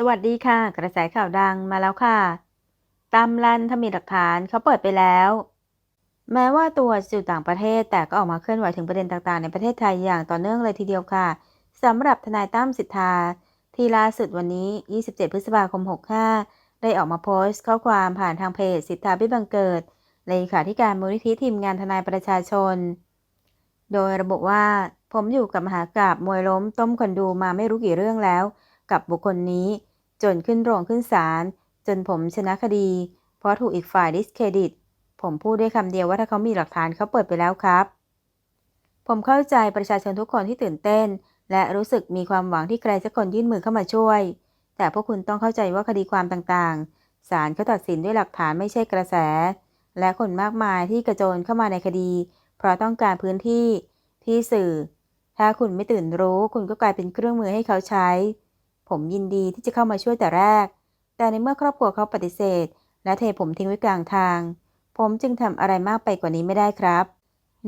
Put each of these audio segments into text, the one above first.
สวัสดีค่ะ กระแสข่าวดังมาแล้วค่ะ ตามรันถ้ามีหลักฐานเขาเปิดไปแล้ว แม้ว่าตัวจะอต่างประเทศแต่ก็ออกมาเคลื่อนไหวถึงประเด็นต่างๆ ในประเทศไทยอย่างต่อเนื่องเลยทีเดียวค่ะสำหรับทนายตั้มสิทธา ที่ล่าสุดวันนี้ 27 พฤษภาคม 65 ได้ออกมาโพสต์ ข้อความผ่านทางเพจสิทธาบิบังเกิดเลขาธิการมูลนิธิทีมงานทนายประชาชน โดยระบุว่า ผมอยู่กับมหากราบมวยล้มต้มคนดูมาไม่รู้กี่เรื่องแล้ว กับบุคคลนี้ จนขึ้นโรงขึ้นศาลจนผมชนะคดี เพราะถูกอีกฝ่ายดิสเครดิต ผมพูดได้คำเดียวว่าถ้าเขามีหลักฐานเขาเปิดไปแล้วครับ ผมเข้าใจประชาชนทุกคนที่ตื่นเต้น และรู้สึกมีความหวังที่ใครสักคนยื่นมือเข้ามาช่วย แต่พวกคุณต้องเข้าใจว่าคดีความต่างๆศาลเขาตัดสินด้วยหลักฐานไม่ใช่กระแส และคนมากมายที่กระโจนเข้ามาในคดี เพราะต้องการพื้นที่ที่สื่อ ถ้าคุณไม่ตื่นรู้ คุณก็กลายเป็นเครื่องมือให้เขาใช้ ผมยินดีที่จะเข้ามาช่วยแต่แรก แต่ในเมื่อครอบครัวเขาปฏิเสธ และเทผมทิ้งไว้กลางทาง ผมจึงทำอะไรมากไปกว่านี้ไม่ได้ครับ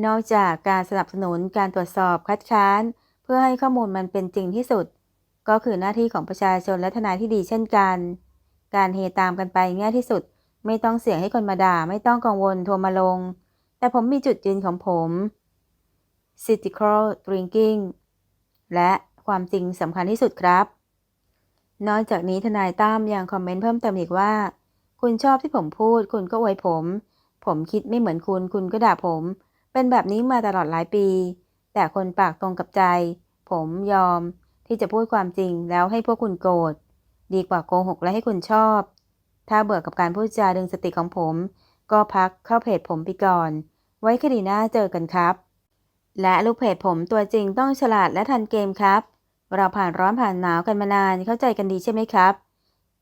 นอกจากการสนับสนุนการตรวจสอบคัดค้าน เพื่อให้ข้อมูลมันเป็นจริงที่สุด ก็คือหน้าที่ของประชาชนและทนายที่ดีเช่นกัน การเฮตามกันไปง่ายที่สุด ไม่ต้องเสี่ยงให้คนมาด่า ไม่ต้องกังวลโทรมาลง แต่ผมมีจุดยืนของผม critical thinking และความจริงสำคัญที่สุดครับ นอกจากนี้ทนายตั้มยังคอมเมนต์เพิ่มเติมอีกว่า คุณชอบที่ผมพูด คุณก็อวยผม ผมคิดไม่เหมือนคุณ คุณก็ด่าผม เป็นแบบนี้มาตลอดหลายปี แต่คนปากตรงกับใจ ผมยอม ที่จะพูดความจริงแล้วให้พวกคุณโกรธ ดีกว่าโกหกและให้คุณชอบ ถ้าเบื่อกับการพูดจาดึงสติของผม ก็พักเข้าเพจผมไปก่อน ไว้คดีหน้าเจอกันครับ และลูกเพจผมตัวจริงต้องฉลาดและทันเกมครับ เราผ่านร้อนผ่านหนาวกันมานานเข้าใจกันดีใช่ไหมครับ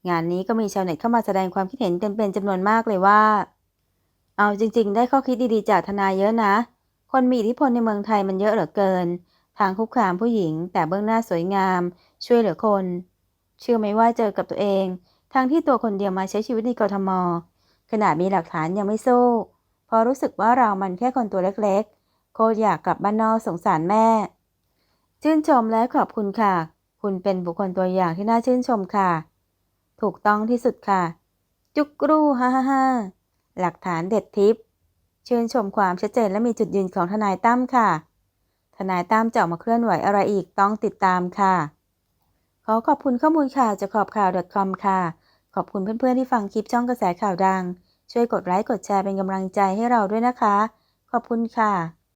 งานนี้ก็มีชาวเน็ตเข้ามาแสดงความคิดเห็นกันเป็นจำนวนมากเลยว่า เอาจริง ๆ ได้ข้อคิดดีๆจากทนายเยอะนะ คนมีอิทธิพลในเมืองไทยมันเยอะเหลือเกิน ทางคุกคามผู้หญิง แต่เบื้องหน้าสวยงาม ช่วยเหลือคน เชื่อไหมว่าเจอกับตัวเองทั้งที่ตัวคนเดียวมาใช้ชีวิตในกรทม ขนาดมีหลักฐานยังไม่สู้เพราะรู้สึกว่าเรามันแค่คนตัวเล็กๆ โคตรอยากกลับบ้านนอกสงสารแม่ ชื่นชมและขอบคุณค่ะ คุณเป็นบุคคลตัวอย่างที่น่าชื่นชมค่ะ ถูกต้องที่สุดค่ะ จุกรูฮ่าฮ่าฮ่าหลักฐานเด็ดทิป ชื่นชมความชัดเจนและมีจุดยืนของทนายตั้มค่ะ ทนายตั้มจะออกมาเคลื่อนไหวอะไรอีกต้องติดตามค่ะ ขอขอบคุณข้อมูลข่าวจากขอบข่าว .com ค่ะ ขอบคุณเพื่อนๆที่ฟังคลิปช่องกระแสข่าวดัง ช่วยกดไลค์กดแชร์เป็นกำลังใจให้เราด้วยนะคะ ขอบคุณค่ะ